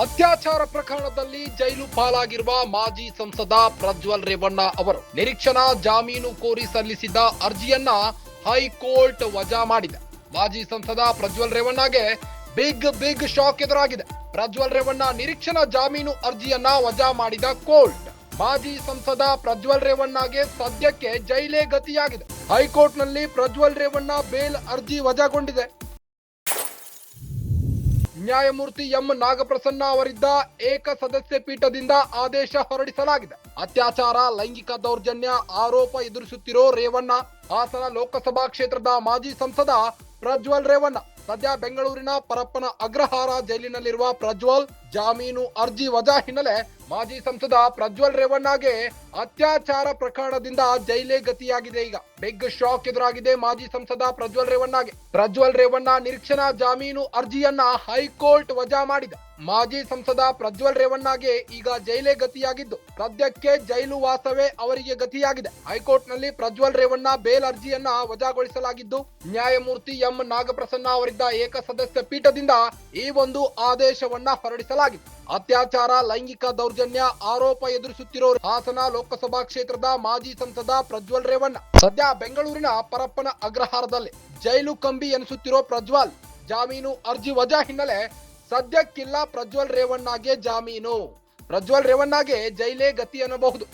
ಅತ್ಯಾಚಾರ ಪ್ರಕರಣದಲ್ಲಿ ಜೈಲು ಪಾಲಾಗಿರುವ ಮಾಜಿ ಸಂಸದ ಪ್ರಜ್ವಲ್ ರೇವಣ್ಣ ಅವರು ನಿರೀಕ್ಷಣಾ ಜಾಮೀನು ಕೋರಿ ಸಲ್ಲಿಸಿದ್ದ ಅರ್ಜಿಯನ್ನ ಹೈಕೋರ್ಟ್ ವಜಾ ಮಾಡಿದೆ. ಮಾಜಿ ಸಂಸದ ಪ್ರಜ್ವಲ್ ರೇವಣ್ಣಗೆ ಬಿಗ್ ಬಿಗ್ ಶಾಕ್ ಎದುರಾಗಿದೆ. ಪ್ರಜ್ವಲ್ ರೇವಣ್ಣ ನಿರೀಕ್ಷಣಾ ಜಾಮೀನು ಅರ್ಜಿಯನ್ನ ವಜಾ ಮಾಡಿದ ಕೋರ್ಟ್. ಮಾಜಿ ಸಂಸದ ಪ್ರಜ್ವಲ್ ರೇವಣ್ಣಗೆ ಸದ್ಯಕ್ಕೆ ಜೈಲೇ ಗತಿಯಾಗಿದೆ. ಹೈಕೋರ್ಟ್ನಲ್ಲಿ ಪ್ರಜ್ವಲ್ ರೇವಣ್ಣ ಬೇಲ್ ಅರ್ಜಿ ವಜಾಗೊಂಡಿದೆ. ನ್ಯಾಯಮೂರ್ತಿ ಎಂ ನಾಗಪ್ರಸನ್ನ ಅವರಿದ್ದ ಏಕ ಸದಸ್ಯ ಪೀಠದಿಂದ ಆದೇಶ ಹೊರಡಿಸಲಾಗಿದೆ. ಅತ್ಯಾಚಾರ, ಲೈಂಗಿಕ ದೌರ್ಜನ್ಯ ಆರೋಪ ಎದುರಿಸುತ್ತಿರೋ ರೇವಣ್ಣ, ಹಾಸನ ಲೋಕಸಭಾ ಕ್ಷೇತ್ರದ ಮಾಜಿ ಸಂಸದ ಪ್ರಜ್ವಲ್ ರೇವಣ್ಣ, ಸದ್ಯ ಬೆಂಗಳೂರಿನ ಪರಪ್ಪನ ಅಗ್ರಹಾರ ಜೈಲಿನಲ್ಲಿರುವ ಪ್ರಜ್ವಲ್ ಜಾಮೀನು ಅರ್ಜಿ ವಜಾ ಹಿನ್ನೆಲೆ ಮಾಜಿ ಸಂಸದ ಪ್ರಜ್ವಲ್ ರೇವಣ್ಣಗೆ ಅತ್ಯಾಚಾರ ಪ್ರಕರಣದಿಂದ ಜೈಲೇ ಗತಿಯಾಗಿದೆ ಈಗ. ಬಿಗ್ ಶಾಕ್ ಎದುರಾಗಿದೆ ಮಾಜಿ ಸಂಸದ ಪ್ರಜ್ವಲ್ ರೇವಣ್ಣಗೆ. ಪ್ರಜ್ವಲ್ ರೇವಣ್ಣ ನಿರೀಕ್ಷಣಾ ಜಾಮೀನು ಅರ್ಜಿಯನ್ನ ಹೈಕೋರ್ಟ್ ವಜಾ ಮಾಡಿದೆ. ಮಾಜಿ ಸಂಸದ ಪ್ರಜ್ವಲ್ ರೇವಣ್ಣಗೆ ಈಗ ಜೈಲೇ ಗತಿಯಾಗಿದ್ದು, ಸದ್ಯಕ್ಕೆ ಜೈಲು ವಾಸವೇ ಅವರಿಗೆ ಗತಿಯಾಗಿದೆ. ಹೈಕೋರ್ಟ್ನಲ್ಲಿ ಪ್ರಜ್ವಲ್ ರೇವಣ್ಣ ಬೇಲ್ ಅರ್ಜಿಯನ್ನ ವಜಾಗೊಳಿಸಲಾಗಿದ್ದು, ನ್ಯಾಯಮೂರ್ತಿ ಎಂ ನಾಗಪ್ರಸನ್ನ ಅವರಿದ್ದ ಏಕ ಸದಸ್ಯ ಪೀಠದಿಂದ ಈ ಒಂದು ಆದೇಶವನ್ನ ಹೊರಡಿಸಲಾಗಿದೆ. ಅತ್ಯಾಚಾರ, ಲೈಂಗಿಕ ದೌರ್ಜನ್ಯ ಆರೋಪ ಎದುರಿಸುತ್ತಿರೋ ಹಾಸನ ಲೋಕಸಭಾ ಕ್ಷೇತ್ರದ ಮಾಜಿ ಸಂಸದ ಪ್ರಜ್ವಲ್ ರೇವಣ್ಣ. ಸದ್ಯ ಬೆಂಗಳೂರಿನ ಪರಪ್ಪನ ಅಗ್ರಹಾರದಲ್ಲಿ ಜೈಲು ಕಂಬಿ ಎನಿಸುತ್ತಿರೋ ಪ್ರಜ್ವಲ್ ಜಾಮೀನು ಅರ್ಜಿ ವಜಾ ಹಿನ್ನೆಲೆ ಸದ್ಯಕ್ಕಿಲ್ಲ ಪ್ರಜ್ವಲ್ ರೇವಣ್ಣಗೆ ಜಾಮೀನು. ಪ್ರಜ್ವಲ್ ರೇವಣ್ಣಗೆ ಜೈಲೇ ಗತಿ ಅನ್ನಬಹುದು.